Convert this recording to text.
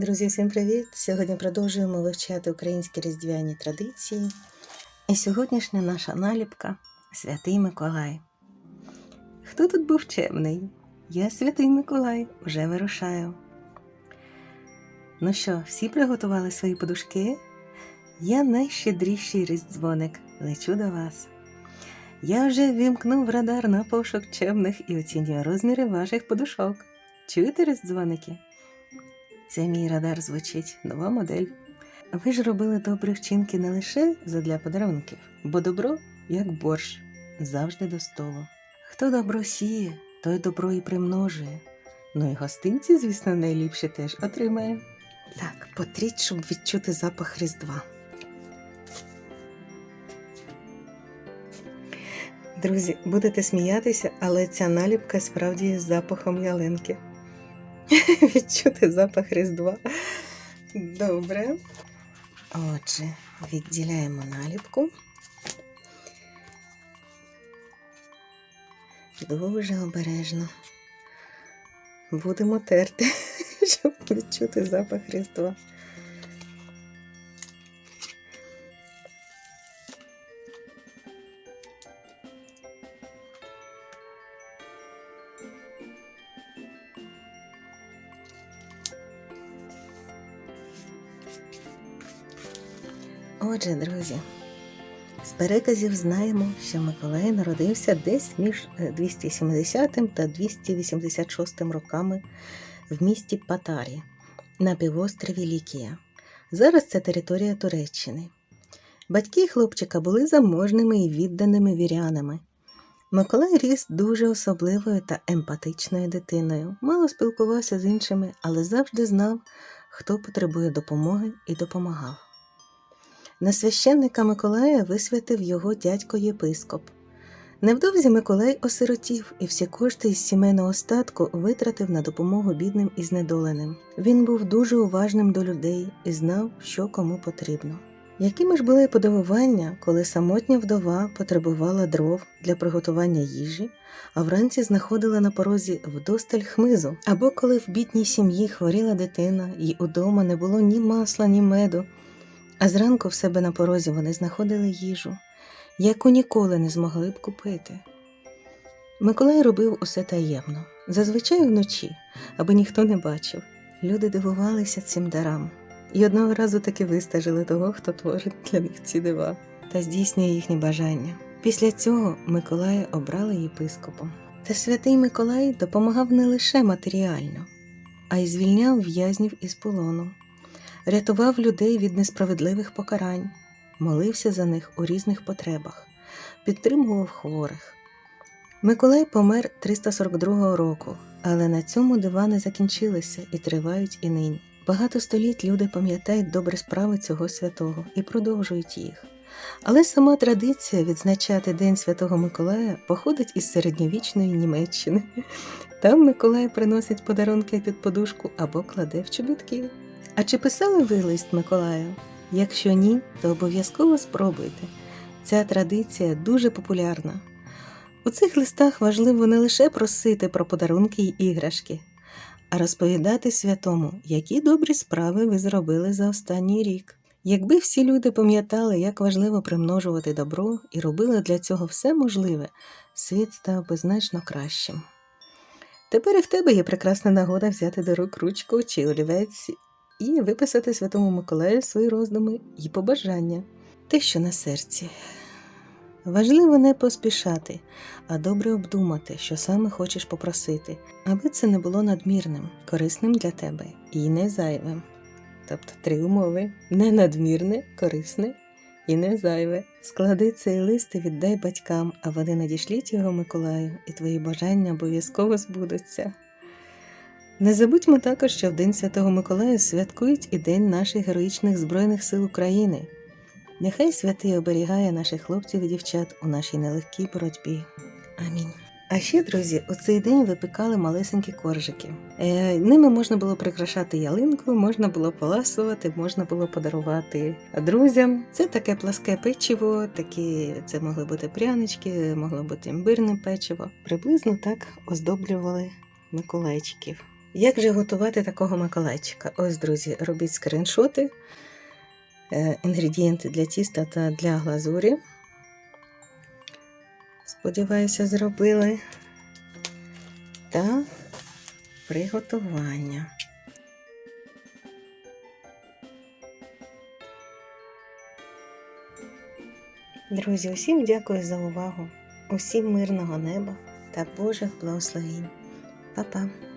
Друзі, всім привіт! Сьогодні продовжуємо вивчати українські різдвяні традиції. І сьогоднішня наша наліпка Святий Миколай. Хто тут був чемний? Я святий Миколай, вже вирушаю. Ну що, всі приготували свої подушки? Я найщедріший різдзвоник, лечу до вас. Я вже вімкнув радар на пошук чемних і оцінюю розміри ваших подушок. Чуєте різдзвоники? Це мій радар звучить, нова модель. Ви ж робили добрі вчинки не лише задля подарунків, бо добро, як борщ, завжди до столу. Хто добро сіє, той добро і примножує. Ну і гостинці, звісно, найліпше теж отримає. Так, потріть, щоб відчути запах Різдва. Друзі, будете сміятися, але ця наліпка справді з запахом ялинки. Відчути запах Різдва. Добре. Отже, відділяємо наліпку. Дуже обережно. Будемо терти, щоб відчути запах Різдва. Отже, друзі, з переказів знаємо, що Миколай народився десь між е, 270 та 286 роками в місті Патарі на півострові Лікія. Зараз це територія Туреччини. Батьки хлопчика були заможними і відданими вірянами. Миколай ріс дуже особливою та емпатичною дитиною, мало спілкувався з іншими, але завжди знав, хто потребує допомоги і допомагав. На священника Миколая висвятив його дядько єпископ. Невдовзі Миколай осиротів і всі кошти із сімейного статку витратив на допомогу бідним і знедоленим. Він був дуже уважним до людей і знав, що кому потрібно. Якими ж були подивування, коли самотня вдова потребувала дров для приготування їжі, а вранці знаходила на порозі вдосталь хмизу, або коли в бідній сім'ї хворіла дитина, і удома не було ні масла, ні меду, а зранку в себе на порозі вони знаходили їжу, яку ніколи не змогли б купити. Миколай робив усе таємно, зазвичай вночі, аби ніхто не бачив. Люди дивувалися цим дарам, і одного разу таки вистежили того, хто творить для них ці дива та здійснює їхні бажання. Після цього Миколая обрали єпископом. Та святий Миколай допомагав не лише матеріально, а й звільняв в'язнів із полону рятував людей від несправедливих покарань, молився за них у різних потребах, підтримував хворих. Миколай помер 342 року, але на цьому дива не закінчилися і тривають і нині. Багато століть люди пам'ятають добрі справи цього святого і продовжують їх. Але сама традиція відзначати День Святого Миколая походить із середньовічної Німеччини. Там Миколай приносить подарунки під подушку або кладе в чобітки. А чи писали ви лист Миколаю? Якщо ні, то обов'язково спробуйте. Ця традиція дуже популярна. У цих листах важливо не лише просити про подарунки й іграшки, а розповідати святому, які добрі справи ви зробили за останній рік. Якби всі люди пам'ятали, як важливо примножувати добро і робили для цього все можливе, світ став би значно кращим. Тепер і в тебе є прекрасна нагода взяти до рук ручку чи олівець і виписати Святому Миколаю свої роздуми і побажання, те, що на серці. Важливо не поспішати, а добре обдумати, що саме хочеш попросити, аби це не було надмірним, корисним для тебе і не зайвим. Тобто три умови: не надмірне, корисне і не зайве. Склади цей лист і віддай батькам, а вони надішлють його Миколаю, і твої бажання обов'язково збудуться. Не забудьмо також, що в День Святого Миколая святкують і День наших героїчних Збройних сил України. Нехай святий оберігає наших хлопців і дівчат у нашій нелегкій боротьбі. Амінь. А ще, друзі, у цей день випікали малесенькі коржики. Е, ними можна було прикрашати ялинку, можна було поласувати, можна було подарувати друзям. Це таке пласке печиво, такі це могли бути прянички, могло бути імбирне печиво. Приблизно так оздоблювали миколайчиків. Як же готувати такого Миколайчика? Ось, друзі, робіть скріншоти, е, інгредієнти для тіста та для глазурі. Сподіваюся, зробили. Та приготування. Друзі, усім дякую за увагу. Усім мирного неба та Божих благословінь. Па-па!